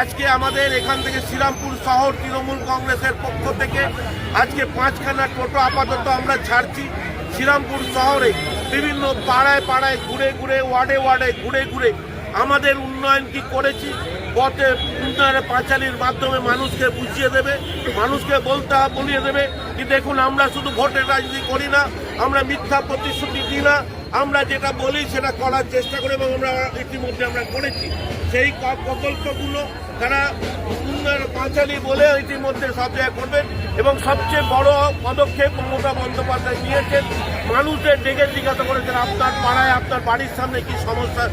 আজকে আমাদের এখান থেকে শ্রীরামপুর শহর তৃণমূল কংগ্রেসের পক্ষ থেকে আজকে পাঁচখানা টোটো আপাতত আমরা ছাড়ছি। শ্রীরামপুর শহরে বিভিন্ন পাড়ায় পাড়ায় ঘুরে ঘুরে, ওয়ার্ডে ওয়ার্ডে ঘুরে ঘুরে আমাদের উন্নয়ন কি করেছি, পথে উন্নয়নের পাঁচালির মাধ্যমে মানুষকে বুঝিয়ে দেবে, মানুষকে বলতে বলিয়ে দেবে কি দেখুন আমরা শুধু ভোটের রাজনীতি করি না, আমরা মিথ্যা প্রতিশ্রুতি দিই না। আমরা যেটা বলি সেটা করার চেষ্টা করি এবং আমরা ইতিমধ্যে আমরা করেছি। সেই প্রকল্পগুলো তারা উন্নয়ন পাঁচালি বলে ইতিমধ্যে সব জায়গায় করবেন এবং সবচেয়ে বড় পদক্ষেপ মমতা বন্দ্যোপাধ্যায় নিয়েছেন। মানুষদের ডেকে জিজ্ঞাসা করেছেন, আপনার পাড়ায় আপনার বাড়ির সামনে কি সমস্যা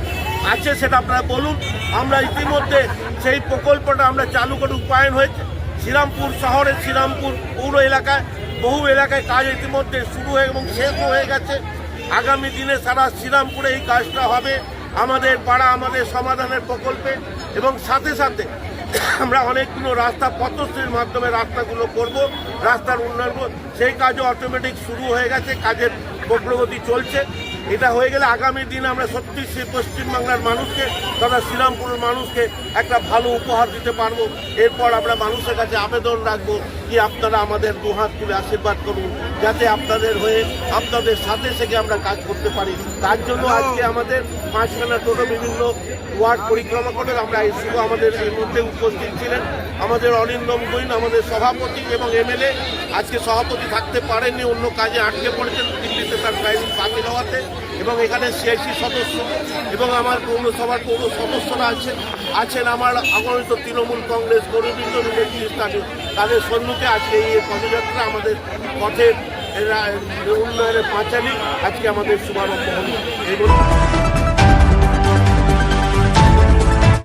আছে? সেটা আপনারা বলুন। আমরা ইতিমধ্যে সেই প্রকল্পটা আমরা চালু করে রূপায়ণ হয়েছে। শ্রীরামপুর শহরে, শ্রীরামপুর পৌর এলাকায়, বহু এলাকায় কাজ ইতিমধ্যে শুরু হয়ে এবং শেষ হয়ে গেছে। আগামী দিনে সারা শ্রীরামপুরে এই কাজটা হবে আমাদের পাড়া, আমাদের সমাধানের প্রকল্পে এবং সাথে সাথে আমরা অনেকগুলো রাস্তা পথশ্রীর মাধ্যমে রাস্তাগুলো করব, রাস্তার উন্নয়ন। সেই কাজও অটোমেটিক শুরু হয়ে গেছে, কাজের প্রগতি চলছে এটা হয়ে গেলে আগামী দিন আমরা সত্যি সে পশ্চিমবাংলার মানুষকে তথা শ্রীরামপুরের মানুষকে একটা ভালো উপহার দিতে পারব। এরপর আমরা মানুষের কাছে আবেদন রাখব কি আপনারা আমাদের দুহাত তুলে আশীর্বাদ করুন যাতে আপনাদের হয়ে আপনাদের সাথে থেকে আমরা কাজ করতে পারি। তার জন্য আজকে আমাদের পাঁচখানা টোটো বিভিন্ন ওয়ার্ড পরিক্রমা করে আমরা শুভ আমাদের এই মধ্যে উপস্থিত ছিলেন। আমাদের অরিন্দম গৈন আমাদের সভাপতি এবং এমএলএ আজকে সভাপতি থাকতে পারেননি অন্য কাজে আটকে পড়েছেন। দিল্লিতে তার ড্রাইভিং বাতিল হওয়াতে এবং এখানে সিআইসি সদস্য এবং আমার পৌরসভার পৌর সদস্যরা আছেন আছেন আমার আগমিত তৃণমূল কংগ্রেস গরিবৃন্দ নেতৃস্থানীয় তাদের সম্মুখে আজকে এই পদযাত্রা আমাদের পথের উন্নয়নের পাঁচালি, আজকে আমাদের শুভারম্ভ হল। এই